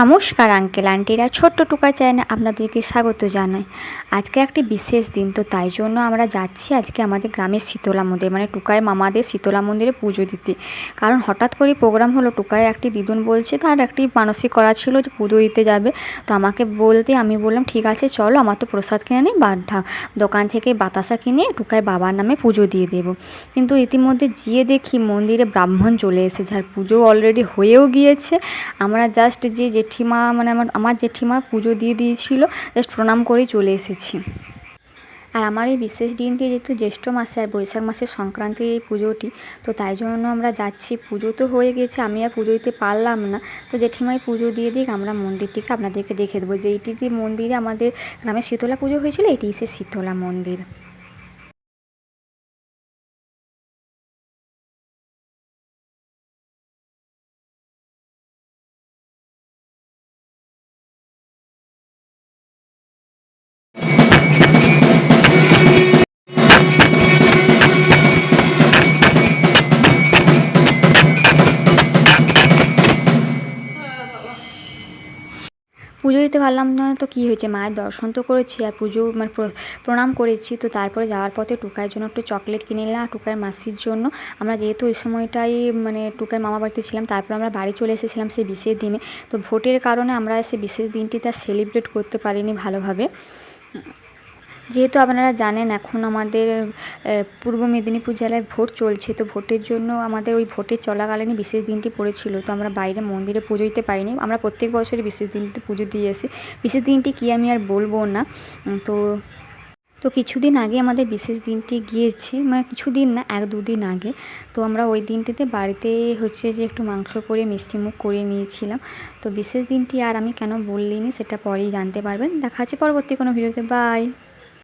নমস্কার, আঙ্কেল, আন্টিরা। ছোট্ট টুকা চ্যানেলে আপনাদেরকে স্বাগত জানাই। আজকে একটি বিশেষ দিন, তো তাই জন্য আমরা যাচ্ছি আজকে আমাদের গ্রামের শীতলা মন্দির মানে টুকায় মামাদের শীতলা মন্দিরে পুজো দিতে। কারণ হঠাৎ করে প্রোগ্রাম হলো টুকায় একটি দিদুন বলছে, তার একটি মানসিক করা ছিল যে পুজো দিতে যাবে। তো আমাকে বলতে আমি বললাম, ঠিক আছে, চলো, আমার তো প্রসাদ কিনে নিই বা দোকান থেকে বাতাসা কিনে টুকায় বাবার নামে পুজো দিয়ে দেবো। কিন্তু ইতিমধ্যে গিয়ে দেখি মন্দিরে ব্রাহ্মণ চলে এসেছে, আর পুজো অলরেডি হয়েও গিয়েছে। আমরা জাস্ট যে জেঠিমা মানে আমার আমার জেঠিমা পুজো দিয়ে দিয়েছিল জাস্ট প্রণাম করেই চলে এসেছি। আর আমার এই বিশেষ দিনটি যেহেতু জ্যৈষ্ঠ মাসে আর বৈশাখ মাসের সংক্রান্তির এই পুজোটি, তো তাই জন্য আমরা যাচ্ছি। পুজো তো হয়ে গেছে, আমি আর পুজো দিতে পারলাম না। তো জেঠিমাই পুজো দিয়ে দিক, আমরা মন্দিরটিকে আপনাদেরকে দেখে দেবো। যে এইটিতে মন্দিরে আমাদের গ্রামে শীতলা পুজো হয়েছিল, এটি সে শীতলা মন্দির। পুজো দিতে পারলাম না, তো কী হয়েছে? মায়ের দর্শন তো করেছি আর পুজো মানে প্রণাম করেছি, তো তারপরে যাওয়ার পথে টুকাইয়ের জন্য একটু চকলেট কিনে নিলাম আর টুকাইয়ের মাসির জন্য। আমরা যেহেতু ওই সময়টাই মানে টুকাইয়ের মামা বাড়িতে ছিলাম, তারপর আমরা বাড়ি চলে এসেছিলাম সেই বিশেষ দিনে। তো ভোটের কারণে আমরা সেই বিশেষ দিনটি তার সেলিব্রেট করতে পারিনি ভালোভাবে। যেহেতু আপনারা জানেন এখন আমাদের পূর্ব মেদিনীপুর জেলায় ভোট চলছে, তো ভোটের জন্য আমাদের ওই ভোটের চলাকালীনই বিশেষ দিনটি পড়েছিল, তো আমরা বাইরে মন্দিরে পুজো দিতে পারিনি। আমরা প্রত্যেক বছরই বিশেষ দিনটি পুজো দিয়ে আসি। বিশেষ দিনটি কী আমি আর বলব না তো তো কিছুদিন আগে আমাদের বিশেষ দিনটি গিয়েছে মানে কিছুদিন না, এক দুদিন আগে। তো আমরা ওই দিনটিতে বাড়িতে হচ্ছে যে একটু মাংস করে, মিষ্টি মুখ করে নিয়েছিলাম। তো বিশেষ দিনটি আর আমি কেন বললিনি, সেটা পরেই জানতে পারবেন। দেখা হচ্ছে পরবর্তী কোনো ভিডিওতে। বাই!